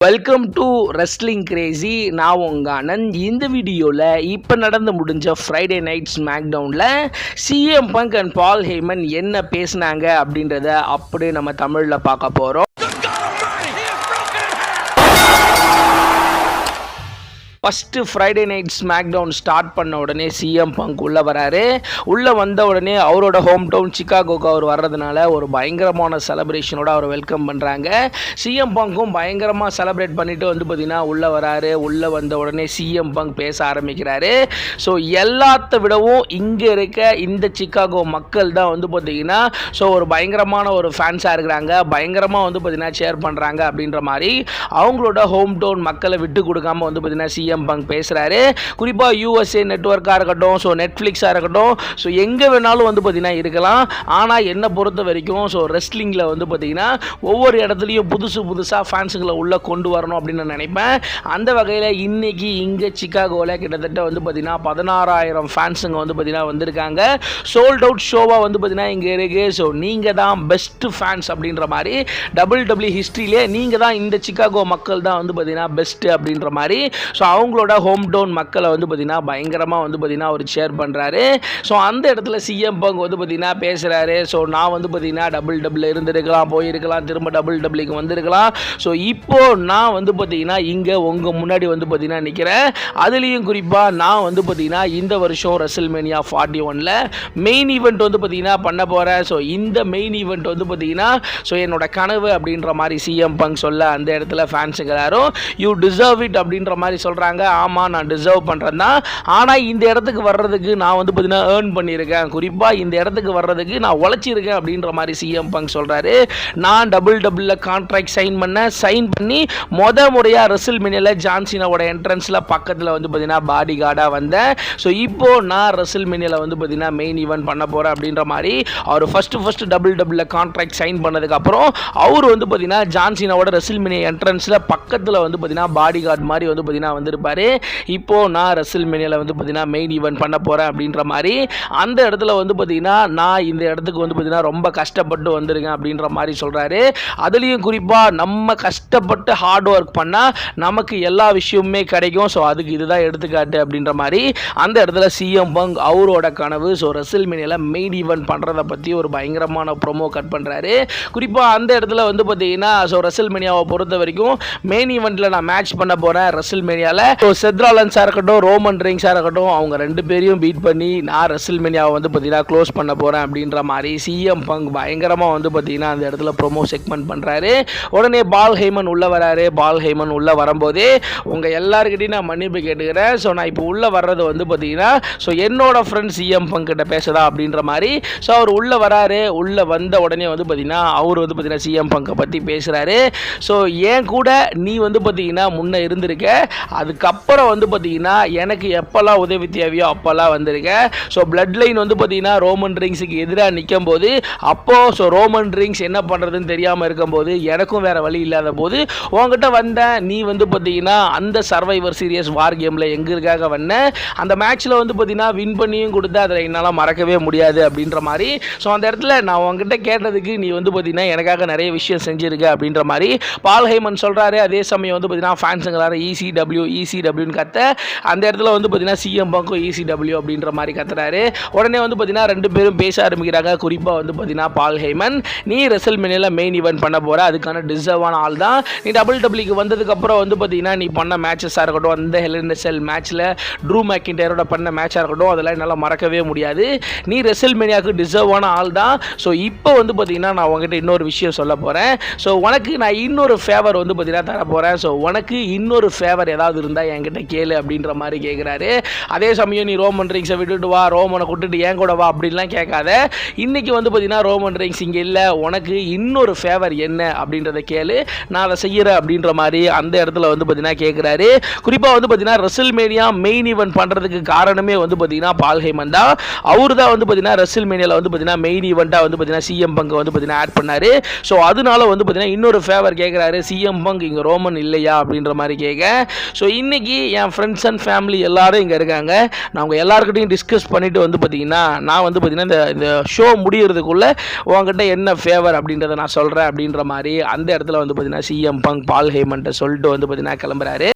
Welcome to wrestling Crazy நான் உங்கள் ஆனந்த் இந்த வீடியோவில் இப்போ நடந்து முடிஞ்ச ஃப்ரைடே நைட் ஸ்மாக் டவுனில் CM Punk and Paul Heyman என்ன பேசுனாங்க அப்படின்றத அப்படியே நம்ம தமிழில் பார்க்க போகிறோம் first Friday night SmackDown start பண்ண உடனே சிஎம் பங்க் உள்ளே வராரு. உள்ளே வந்த உடனே அவரோட ஹோம் டவுன் சிக்காகோக்கு அவர் வர்றதுனால ஒரு பயங்கரமான செலப்ரேஷனோட அவர் வெல்கம் பண்ணுறாங்க சிஎம் பங்க்கும் பயங்கரமாக செலப்ரேட் பண்ணிவிட்டு வந்து பார்த்தீங்கன்னா உள்ளே வராரு. உள்ளே வந்த உடனே சிஎம் பங்க் பேச ஆரம்பிக்கிறாரு. ஸோ எல்லாத்த விடவும் இங்கே இருக்க இந்த சிக்காகோ மக்கள் தான் வந்து பார்த்தீங்கன்னா ஸோ ஒரு பயங்கரமான ஒரு ஃபேன்ஸாக இருக்கிறாங்க. பயங்கரமாக வந்து பார்த்தீங்கன்னா ஷேர் பண்ணுறாங்க அப்படின்ற மாதிரி அவங்களோட ஹோம் டவுன் மக்களை விட்டு கொடுக்காம வந்து பார்த்தீங்கன்னா சிஎம் பங்க் பேசுகிறாரு குறிப்பாக யூஎஸ்ஏ நெட்ஒர்க்காக இருக்கட்டும் ஸோ நெட்ஃப்ளிக்ஸாக இருக்கட்டும் ஸோ எங்கே வேணாலும் வந்து பார்த்தீங்கன்னா இருக்கலாம். ஆனால் என்னை பொறுத்த வரைக்கும் ஸோ ரெஸ்லிங்கில் வந்து பார்த்தீங்கன்னா ஒவ்வொரு இடத்துலையும் புதுசு புதுசாக ஃபேன்ஸுங்களை உள்ளே கொண்டு வரணும் அப்படின்னு நான் நினைப்பேன். அந்த வகையில் இன்னைக்கு இங்கே சிக்காகோவில் கிட்டத்தட்ட வந்து பார்த்தீங்கன்னா பதினாறாயிரம் ஃபேன்ஸுங்க வந்து பார்த்தீங்கன்னா வந்திருக்காங்க. சோல்ட் அவுட் ஷோவாக வந்து பார்த்தீங்கன்னா இங்கே இருக்குது ஸோ நீங்கள் தான் பெஸ்ட்டு ஃபேன்ஸ் அப்படின்ற மாதிரி டபுள் டபுள்யூ ஹிஸ்ட்ரியிலே நீங்கள் தான் இந்த சிக்காகோ மக்கள் தான் வந்து பார்த்தீங்கன்னா பெஸ்ட்டு அப்படின்ற மாதிரி. ஸோ அவங்களோட ஹோம் டவுன் மக்களை வந்து பார்த்தீங்கன்னா பயங்கரமாக வந்து பார்த்தீங்கன்னா அவர் ஷேர் பண்ணுறாரு ஸோ அந்த இடத்துல சிஎம் பங்க் வந்து பார்த்தீங்கன்னா பேசுகிறாரு ஸோ நான் வந்து பார்த்தீங்கன்னா டபுள் டபுள் இருந்திருக்கலாம் போயிருக்கலாம் திரும்ப டபுள் டபுளுக்கு வந்திருக்கலாம். ஸோ இப்போ நான் வந்து பார்த்தீங்கன்னா இங்கே உங்கள் முன்னாடி வந்து பார்த்தீங்கன்னா நிற்கிறேன் அதுலேயும் குறிப்பாக நான் வந்து பார்த்தீங்கன்னா இந்த வருஷம் ரசல்மேனியா ஃபார்ட்டி ஒனில் மெயின் ஈவெண்ட் வந்து பார்த்தீங்கன்னா பண்ண போகிறேன் ஸோ இந்த மெயின் ஈவெண்ட் வந்து பார்த்தீங்கன்னா ஸோ என்னோட கனவு அப்படின்ற மாதிரி சிஎம் பங்க் சொல்ல அந்த இடத்துல ஃபேன்ஸுங்க எல்லாரும் யூ டிசர்வ் இட் அப்படின்ற மாதிரி சொல்கிறாங்க ஆமாம் நான் டிசர்வ் பண்ணுறேன் தான். ஆனால் இந்த இடத்துக்கு வர்றதுக்கு நான் வந்து பார்த்தீங்கன்னா ஏர்ன் பண்ணியிருக்கேன். குறிப்பாக இந்த இடத்துக்கு வர்றதுக்கு நான் உழைச்சிருக்கேன் அப்படின்ற மாதிரி சிஎம் பங்க் சொல்கிறாரு நான் டபுள் டபுளில் கான்ட்ராக்ட் சைன் பண்ணேன். சைன் பண்ணி மொத முறையாக ரெசில் மினியில் ஜான்சினாவோட என்ட்ரன்ஸில் பக்கத்தில் வந்து பார்த்தீங்கன்னா பாடி கார்டாக வந்தேன். ஸோ இப்போது நான் ரெசில் மினியில் வந்து பார்த்தீங்கன்னா மெயின் ஈவெண்ட் பண்ண போகிறேன் அப்படின்ற மாதிரி அவர் ஃபஸ்ட்டு ஃபஸ்ட்டு டபுள் டபுளில் கான்ட்ராக்ட் சைன் பண்ணதுக்கப்புறம் அவர் வந்து பார்த்தீங்கன்னா ஜான்சினாவோட ரெசில் மினி என்ட்ரன்ஸில் பக்கத்தில் வந்து பார்த்தீங்கன்னா பாடி கார்டு மாதிரி வந்து பார்த்தீங்கன்னா சொல்லியிருப்பார் இப்போது நான் ரசில் மினியில் வந்து பார்த்தீங்கன்னா மெயின் ஈவெண்ட் பண்ண போகிறேன் அப்படின்ற மாதிரி அந்த இடத்துல வந்து பார்த்தீங்கன்னா நான் இந்த இடத்துக்கு வந்து பார்த்திங்கன்னா ரொம்ப கஷ்டப்பட்டு வந்திருக்கேன் அப்படின்ற மாதிரி சொல்கிறாரு அதுலேயும் குறிப்பாக நம்ம கஷ்டப்பட்டு ஹார்ட் ஒர்க் பண்ணால் நமக்கு எல்லா விஷயமுமே கிடைக்கும். ஸோ அதுக்கு இதுதான் எடுத்துக்காட்டு அப்படின்ற மாதிரி அந்த இடத்துல சிஎம் பங் அவரோட கனவு. ஸோ ரசில் மினியில் மெயின் ஈவெண்ட் பண்ணுறதை பற்றி ஒரு பயங்கரமான ப்ரொமோ கட் பண்ணுறாரு குறிப்பாக அந்த இடத்துல வந்து பார்த்தீங்கன்னா ஸோ ரசில் மினியாவை பொறுத்த வரைக்கும் மெயின் ஈவெண்ட்டில் நான் மேட்ச் பண்ண போகிறேன் ரசில் மினியாவில் செத்ராலன்ஸாக இருக்கட்டும் ரோமன் ரிங்ஸாக இருக்கட்டும் அவங்க ரெண்டு பேரையும் பீட் பண்ணி நான் ரெசில் வந்து பார்த்தீங்கன்னா க்ளோஸ் பண்ண போகிறேன் அப்படின்ற மாதிரி சிஎம் பங்க் பயங்கரமாக வந்து பார்த்தீங்கன்னா அந்த இடத்துல ப்ரொமோ செக்மெண்ட் பண்ணுறாரு உடனே பால் ஹேமன் உள்ளே வராரு. பால் ஹேமன் உள்ளே வரும்போதே உங்கள் எல்லாருக்கிட்டையும் நான் மன்னிப்பு கேட்டுக்கிறேன். ஸோ நான் இப்போ உள்ளே வர்றது வந்து பார்த்தீங்கன்னா ஸோ என்னோட ஃப்ரெண்ட் சிஎம் பங்கிட்ட பேசுதா அப்படின்ற மாதிரி ஸோ அவர் உள்ளே வராரு. உள்ளே வந்த உடனே வந்து பார்த்தீங்கன்னா அவர் வந்து பார்த்தீங்கன்னா சிஎம் பங்கை பற்றி பேசுகிறாரு ஸோ ஏன் கூட நீ வந்து பார்த்தீங்கன்னா முன்னே இருந்திருக்க அதுக்கப்புறம் வந்து பார்த்தீங்கன்னா எனக்கு எப்போல்லாம் உதவி தேவையோ அப்போல்லாம் வந்திருக்கேன் ஸோ பிளட் லைன் வந்து பார்த்தீங்கன்னா ரோமன் ரிங்ஸுக்கு எதிராக நிற்கும் போது அப்போது ஸோ ரோமன் ரிங்ஸ் என்ன பண்ணுறதுன்னு தெரியாமல் இருக்கும்போது எனக்கும் வேறு வழி இல்லாத போது உங்ககிட்ட வந்தேன். நீ வந்து பார்த்தீங்கன்னா அந்த சர்வைவர் சீரியஸ் வார் கேமில் எங்களுக்காக வந்தேன் அந்த மேட்ச்சில் வந்து பார்த்தீங்கன்னா வின் பண்ணியும் கொடுத்து அதில் என்னால் மறக்கவே முடியாது அப்படின்ற மாதிரி. ஸோ அந்த இடத்துல நான் உங்ககிட்ட கேட்டதுக்கு நீ வந்து பார்த்தீங்கன்னா எனக்காக நிறைய விஷயம் செஞ்சுருக்க அப்படின்ற மாதிரி. பால் ஹைமன் சொல்கிறாரு அதே சமயம் வந்து பார்த்தீங்கன்னா ஃபேன்ஸுங்க இசிடபிள்யூ இசி இசிடபிள்யூன்னு கத்த. அந்த இடத்துல வந்து பார்த்தீங்கன்னா சிஎம் பங்கும் இசிடபிள்யூ அப்படின்ற மாதிரி கத்துறாரு. உடனே வந்து பார்த்தீங்கன்னா ரெண்டு பேரும் பேச ஆரம்பிக்கிறாங்க. குறிப்பாக வந்து பார்த்தீங்கன்னா பால் ஹேமன். நீ ரெசல் மெனியில் மெயின் ஈவெண்ட் பண்ண போகிற அதுக்கான டிசர்வான ஆள் தான். நீ டபுள் டபுள்யூக்கு வந்ததுக்கப்புறம் வந்து பார்த்தீங்கன்னா நீ பண்ண மேட்சஸாக இருக்கட்டும் அந்த ஹெலன் செல் மேட்ச்சில் ட்ரூ மேக்கின்டையரோட பண்ண மேட்சாக இருக்கட்டும் அதெல்லாம் என்னால் மறக்கவே முடியாது. நீ ரெசல் மினியாவுக்கு டிசர்வான ஆள் தான். ஸோ இப்போ வந்து பார்த்தீங்கன்னா நான் உங்ககிட்ட இன்னொரு விஷயம் சொல்ல போகிறேன் ஸோ உனக்கு நான் இன்னொரு ஃபேவர் வந்து பார்த்தீங்கன்னா தர போகிறேன் ஸோ உனக்கு இன்னொரு ஃபேவர் ஏதாவது இருந்தால் என்கிட்ட கேளு அப்படின்ற மாதிரி கேட்குறாரு அதே சமயம் நீ ரோமன் ரிங்ஸை விட்டுட்டு வா ரோமனை கூட்டுட்டு ஏன் கூட வா அப்படின்லாம் கேட்காத. இன்றைக்கி வந்து பார்த்தீங்கன்னா ரோமன் ரிங்ஸ் இங்கே இல்லை உனக்கு இன்னொரு ஃபேவர் என்ன அப்படின்றத கேளு. நான் அதை செய்கிறேன் அப்படின்ற மாதிரி அந்த இடத்துல வந்து பார்த்தீங்கன்னா கேட்குறாரு குறிப்பாக வந்து பார்த்தீங்கன்னா ரசில் மேனியா மெயின் ஈவெண்ட் பண்ணுறதுக்கு காரணமே வந்து பார்த்தீங்கன்னா பால் ஹேமன் தான். அவர் தான் வந்து பார்த்தீங்கன்னா ரசில் மேனியாவில் வந்து பார்த்தீங்கன்னா மெயின் ஈவெண்ட்டாக வந்து பார்த்தீங்கன்னா சிஎம் பங்கு வந்து பார்த்தீங்கன்னா ஆட் பண்ணார். ஸோ அதனால வந்து பார்த்தீங்கன்னா இன்னொரு ஃபேவர் கேட்குறாரு சிஎம் பங்க் இங்கே ரோமன் இல்லையா அப்படின்ற மாதிரி கேட்க ஸோ இன்றைக்கி என் ஃப்ரெண்ட்ஸ் அண்ட் ஃபேமிலி எல்லாரும் இங்கே இருக்காங்க. நான் உங்கள் எல்லாருக்கிட்டையும் டிஸ்கஸ் பண்ணிவிட்டு வந்து பார்த்தீங்கன்னா நான் வந்து பார்த்திங்கன்னா இந்த இந்த ஷோ முடிகிறதுக்குள்ளே உங்ககிட்ட என்ன ஃபேவர் அப்படின்றத நான் சொல்கிறேன் அப்படின்ற மாதிரி அந்த இடத்துல வந்து பார்த்தீங்கன்னா சிஎம் பங்க் பால் ஹேமன்ட்ட சொல்லிட்டு வந்து பார்த்திங்கன்னா கிளம்புறாரு.